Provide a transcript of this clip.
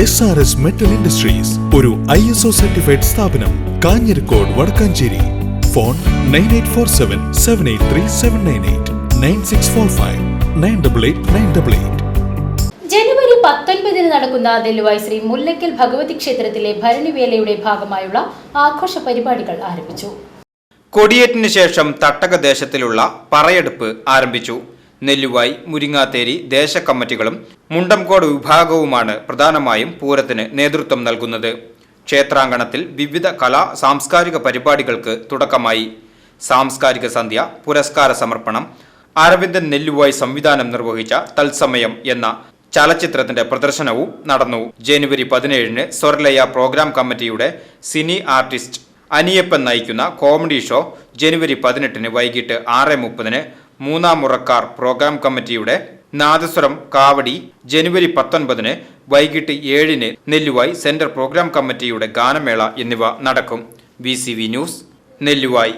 S R S metal industries ഒരു I S O certified സ്ഥാപനം Kanjirakode Vadakkanchery. Phone nine eight four seven seven eight three seven nine eight nine six four five nine double eight nine double eight ജനുവരി പത്തൊൻപതിന് നടക്കുന്ന നെല്ലുവായി ശ്രീ മുല്ലയ്ക്കൽ ഭഗവതി ക്ഷേത്രത്തിലെ ഭരണിവേലയുടെ ഭാഗമായുള്ള ആഘോഷ പരിപാടികൾ ആരംഭിച്ചു. കൊടിയേറ്റിന് ശേഷം തട്ടകദേശത്തിലുള്ള പറയെടുപ്പ് ആരംഭിച്ചു. നെല്ലുവായി മുരിങ്ങാത്തേരി ദേശകമ്മിറ്റികളും മുണ്ടംകോട് വിഭാഗവുമാണ് പ്രധാനമായും പൂരത്തിന് നേതൃത്വം നൽകുന്നത്. ക്ഷേത്രാങ്കണത്തിൽ വിവിധ കലാ സാംസ്കാരിക പരിപാടികൾക്ക് തുടക്കമായി. സാംസ്കാരിക സന്ധ്യ പുരസ്കാര സമർപ്പണം അരവിന്ദൻ നെല്ലുവായി സംവിധാനം നിർവഹിച്ച തത്സമയം എന്ന ചലച്ചിത്രത്തിന്റെ പ്രദർശനവും നടന്നു. ജനുവരി പതിനേഴിന് സ്വർലയ പ്രോഗ്രാം കമ്മിറ്റിയുടെ സിനി ആർട്ടിസ്റ്റ് അനിയപ്പൻ നയിക്കുന്ന കോമഡി ഷോ ജനുവരി പതിനെട്ടിന് വൈകിട്ട് ആറ് മുപ്പതിന് മൂന്നാം മുറക്കാർ പ്രോഗ്രാം കമ്മിറ്റിയുടെ നാദസ്വരം കാവടി ജനുവരി പത്തൊൻപതിന് വൈകിട്ട് ഏഴിന് നെല്ലുവായി സെന്റർ പ്രോഗ്രാം കമ്മിറ്റിയുടെ ഗാനമേള എന്നിവ നടക്കും. V news Nelluvai